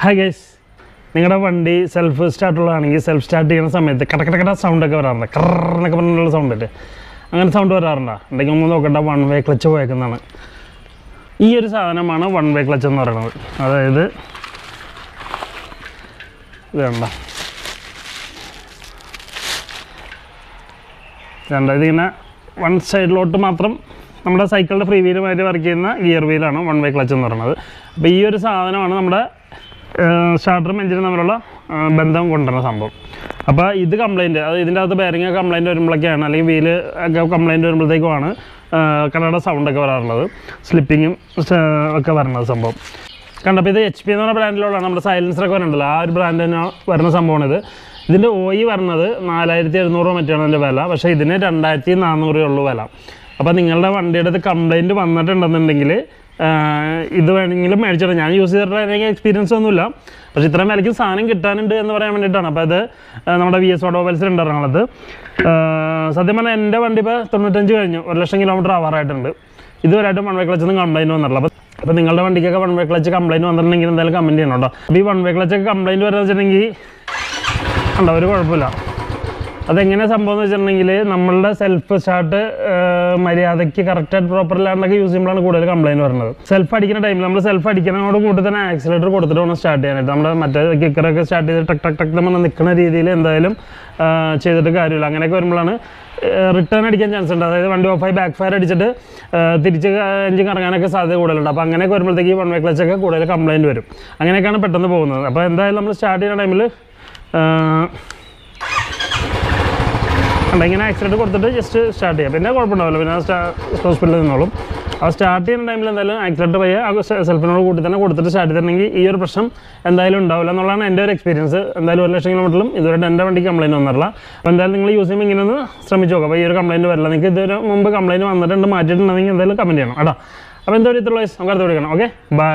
Hi guys നിങ്ങളുടെ വണ്ടി self സ്റ്റാർട്ടുള്ളതാണെങ്കിൽ self start ചെയ്യുന്ന സമയത്ത് കടക്കടക്കട സൗണ്ടൊക്കെ വരാറുണ്ട്. കറന്നൊക്കെ പറഞ്ഞുള്ള സൗണ്ട് ഇല്ലേ? അങ്ങനെ സൗണ്ട് വരാറുണ്ടോ? ഉണ്ടെങ്കിൽ ഒന്ന് നോക്കണ്ട വൺ വേ ക്ലച്ച് പോയേക്കുന്നതാണ്. ഈ ഒരു സാധനമാണ് വൺ വേ ക്ലച്ച് എന്ന് പറയുന്നത്. അതായത് ഇത് കണ്ട? കണ്ട? ഇതിങ്ങനെ വൺ സൈഡിലോട്ട് മാത്രം നമ്മുടെ സൈക്കിളിന്റെ ഫ്രീ വീലുമായിട്ട് വർക്ക് ചെയ്യുന്ന ഗിയർ വീലാണ് വൺ വേ ക്ലച്ച് എന്ന് പറയുന്നത്. അപ്പോൾ ഈ ഒരു സാധനമാണ് നമ്മുടെ സ്റ്റാർട്ടറും എഞ്ചിനും തമ്മിലുള്ള ബന്ധം കൊണ്ടുവരുന്ന സംഭവം. അപ്പോൾ ഇത് കംപ്ലൈന്റ് അത് ഇതിന്റെ അകത്ത് ബെയറിംഗ് കംപ്ലൈന്റ് വരുമ്പോഴൊക്കെയാണ് അല്ലെങ്കിൽ വീൽ ഒക്കെ കംപ്ലൈന്റ് വരുമ്പോഴത്തേക്കുമാണ് കടയുടെ സൗണ്ടൊക്കെ വരാറുള്ളത്. സ്ലിപ്പിങ്ങും ഒക്കെ വരുന്നത് സംഭവം. കണ്ടപ്പോൾ ഇത് എച്ച് പി എന്ന് പറഞ്ഞ ബ്രാൻഡിലുള്ള നമ്മുടെ സൈലൻസറൊക്കെ വരുന്നുണ്ടല്ലോ ആ ഒരു ബ്രാൻഡ് തന്നെ വരുന്ന സംഭവമാണ് ഇത് ഇതിന്റെ ഓയി വരുന്നത് നാലായിരത്തി എഴുന്നൂറ് മറ്റാണ് അതിന്റെ വില പക്ഷേ ഇതിന് രണ്ടായിരത്തി നാനൂറേ ഉള്ളൂ വില. അപ്പോൾ നിങ്ങളുടെ വണ്ടിയുടെ അത് കംപ്ലൈന്റ് വന്നിട്ടുണ്ടെന്നുണ്ടെങ്കിൽ ഇത് വേണമെങ്കിലും മേടിച്ചിട്ട്. ഞാൻ യൂസ് ചെയ്തിട്ടുള്ള എനിക്ക് എക്സ്പീരിയൻസ് ഒന്നുമില്ല. പക്ഷേ ഇത്രയും വിലയ്ക്ക് സാധനം കിട്ടാനുണ്ട് എന്ന് പറയാൻ വേണ്ടിയിട്ടാണ്. അപ്പോൾ അത് നമ്മുടെ വി എസ് ഓട്ടോമൊബൈൽസിൽ ഉണ്ട് എറണാകുളത്ത് ആഹ് സത്യം പറഞ്ഞാൽ എന്റെ വണ്ടി ഇപ്പോൾ തൊണ്ണൂറ്റഞ്ച് കഴിഞ്ഞു. ഒരു ലക്ഷം കിലോമീറ്റർ ആവാറായിട്ടുണ്ട്. ഇതുവരെയായിട്ടും വൺ വേ ക്ലച്ചൊന്നും കംപ്ലൈന്റ് വന്നിട്ടില്ല. അപ്പോൾ അപ്പോൾ നിങ്ങളുടെ വണ്ടിക്കൊക്കെ വൺ വേ ക്ലച്ച് കംപ്ലൈന്റ് വന്നിട്ടുണ്ടെങ്കിൽ എന്തായാലും കമന്റ് ചെയ്യണം കേട്ടോ. അപ്പോൾ ഈ വൺ വേ ക്ലച്ചൊക്കെ കംപ്ലൈന്റ് വരുന്നത് വെച്ചിട്ടുണ്ടെങ്കിൽ ഉണ്ടോ ഒരു കുഴപ്പമില്ല. അതെങ്ങനെ സംഭവം എന്ന് വെച്ചിട്ടുണ്ടെങ്കിൽ നമ്മളുടെ സെൽഫ് സ്റ്റാർട്ട് മര്യാദയ്ക്ക് കറക്റ്റായിട്ട് പ്രോപ്പറിലാണ്ടൊക്കെ യൂസ് ചെയ്യുമ്പോഴാണ് കൂടുതൽ കംപ്ലൈന്റ് വരുന്നത്. സെൽഫ് അടിക്കുന്ന ടൈമിൽ നമ്മൾ സെൽഫ് അടിക്കുന്നതിനോട് കൂടി തന്നെ ആക്സിലേറ്റർ കൊടുത്തിട്ട് വേണം സ്റ്റാർട്ട് ചെയ്യാനായിട്ട്. നമ്മുടെ മറ്റേ കിക്കറൊക്കെ സ്റ്റാർട്ട് ചെയ്ത് ടക് ടക് ടക് നമ്മൾ നിൽക്കുന്ന രീതിയിൽ എന്തായാലും ചെയ്തിട്ട് കാര്യമില്ല. അങ്ങനെയൊക്കെ വരുമ്പോഴാണ് റിട്ടേൺ അടിക്കാൻ ചാൻസ് ഉണ്ട്. അതായത് വണ്ടി ഓഫായി ബാക്ക് ഫയർ അടിച്ചിട്ട് തിരിച്ച് എഞ്ചിൻ കറങ്ങാനൊക്കെ സാധ്യത കൂടുതലുണ്ട്. അപ്പോൾ അങ്ങനെയൊക്കെ വരുമ്പോഴത്തേക്ക് വൺ വേ ക്ലച്ചൊക്കെ കൂടുതൽ കംപ്ലൈന്റ് വരും. അങ്ങനെയൊക്കെയാണ് പെട്ടെന്ന് പോകുന്നത്. അപ്പോൾ എന്തായാലും നമ്മൾ സ്റ്റാർട്ട് ചെയ്യുന്ന ടൈമിൽ കണ്ട ഇങ്ങനെ ആക്സിഡന്റ് കൊടുത്തിട്ട് ജസ്റ്റ് സ്റ്റാർട്ട് ചെയ്യാം. പിന്നെ കുഴപ്പമുണ്ടാവില്ല. പിന്നെ സ്റ്റാ ഹോസ്പിറ്റലിൽ നിന്നോളും. അപ്പോൾ സ്റ്റാർട്ട് ചെയ്യുന്ന ടൈമിൽ എന്തായാലും ആക്സിഡന്റ് പയ്യെ ആ സെൽഫിനോട് കൂട്ടി തന്നെ കൊടുത്തിട്ട് സ്റ്റാർട്ട് ചെയ്തിട്ടുണ്ടെങ്കിൽ ഈ ഒരു പ്രശ്നം എന്തായാലും ഉണ്ടാവില്ല എന്നുള്ളതാണ് എന്റെ ഒരു എക്സ്പീരിയൻസ് എന്തായാലും ഒരു ലക്ഷം കിലോമീറ്ററിലും ഇതുവരെ എന്റെ വണ്ടിക്ക് കംപ്ലൈന്റ് വന്നിട്ടില്ല. അപ്പോൾ എന്തായാലും നിങ്ങൾ യൂസ് ചെയ്യുമ്പോൾ ഇങ്ങനെ ഒന്ന് ശ്രമിച്ച് നോക്കാം. അപ്പോൾ ഈ ഒരു കംപ്ലൈന്റ് വരില്ല. നിങ്ങൾക്ക് ഇതുവരെ മുമ്പ് കംപ്ലൈന്റ് വന്നിട്ടുണ്ട് മാറ്റിയിട്ടുണ്ടെങ്കിൽ എന്തായാലും കമന്റ് ചെയ്യണം കേട്ടോ. അപ്പോൾ എന്താ ഇത്രയുള്ള നമുക്ക് അടുത്ത് വിളിക്കണം ഓക്കെ ബൈ